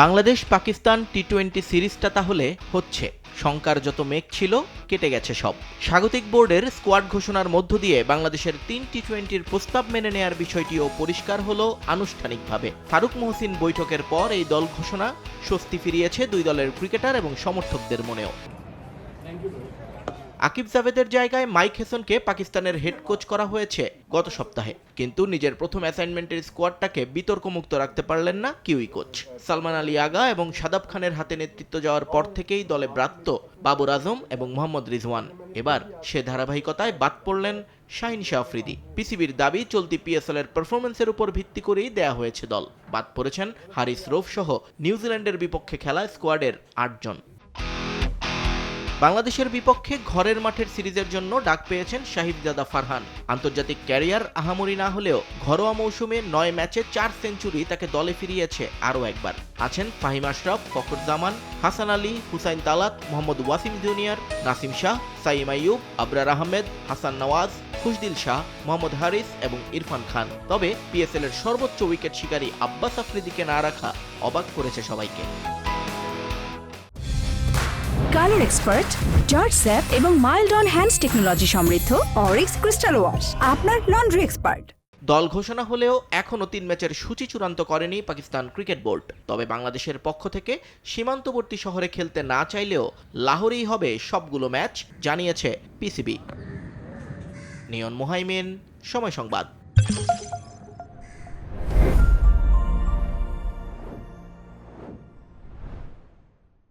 Bangladesh Pakistan T twenty সিরিজটা তাহলে হচ্ছে। শঙ্কার যত মেঘ ছিল, কেটে গেছে সব। স্বাগতিক বোর্ডের স্কোয়াড ঘোষণার মধ্য দিয়ে বাংলাদেশের তিন টি টোয়েন্টির প্রস্তাব মেনে নেয়ার বিষয়টিও পরিষ্কার হলো আনুষ্ঠানিকভাবে। ফারুক মহসিন বৈঠকের পর এই দল ঘোষণা, স্বস্তি ফিরিয়েছে দুই দলের ক্রিকেটার এবং সমর্থকদের মনেও। আকিব জাভেদের জায়গায় মাইক হেসনকে পাকিস্তানের হেড কোচ করা হয়েছে গত সপ্তাহে। কিন্তু নিজের প্রথম অ্যাসাইনমেন্টের স্কোয়াডটাকে বিতর্কমুক্ত রাখতে পারলেন না কিউই কোচ। সালমান আলী আগা এবং সাদাব খানের হাতে নেতৃত্ব যাওয়ার পর থেকেই দলে ব্রাত্য বাবর আজম এবং মোহাম্মদ রিজওয়ান। এবার সে ধারাবাহিকতায় বাদ পড়লেন শাহিন শাহ আফ্রিদি। পিসিবির দাবি, চলতি পিএসএল এর পারফরমেন্সের উপর ভিত্তি করেই দেয়া হয়েছে দল। বাদ পড়েছেন হারিস রোফ সহ নিউজিল্যান্ডের বিপক্ষে খেলা স্কোয়াডের আটজন। বাংলাদেশের বিপক্ষে ঘরের মাঠের সিরিজের জন্য ডাক পেয়েছেন শাহিদজাদা ফারহান। আন্তর্জাতিক ক্যারিয়ার আহামরি না হলেও ঘরোয়া মৌসুমে নয় ম্যাচে চার সেঞ্চুরি তাকে দলে ফিরিয়েছে আরও একবার। আছেন ফাহিম আশরাফ জামান, হাসান আলী, হুসাইন তালাত, মোহাম্মদ ওয়াসিম জুনিয়র, নাসিম শাহ, সাইম আইয়ুব, আবরার আহমেদ, হাসান নওয়াজ, খুশদিল শাহ, মোহাম্মদ হারিস এবং ইরফান খান। তবে পিএসএল এর সর্বোচ্চ উইকেট শিকারী আব্বাস আফ্রিদিকে না রাখা অবাক করেছে সবাইকে। কালার এক্সপার্ট জর্জ স্যাপ এবং মাইল্ড অন হ্যান্ডস টেকনোলজি সমৃদ্ধ অরিক্স ক্রিস্টাল ওয়াশ আপনার লন্ড্রি এক্সপার্ট দল ঘোষণা হলেও এখনও তিন ম্যাচের সূচি চূড়ান্ত করেনি পাকিস্তান ক্রিকেট বোর্ড। তবে বাংলাদেশের পক্ষ থেকে সীমান্তবর্তী শহরে খেলতে না চাইলেও লাহোরেই হবে সবগুলো ম্যাচ, জানিয়েছে পিসিবি নিয়ন মোহাইমিন, সময় সংবাদ।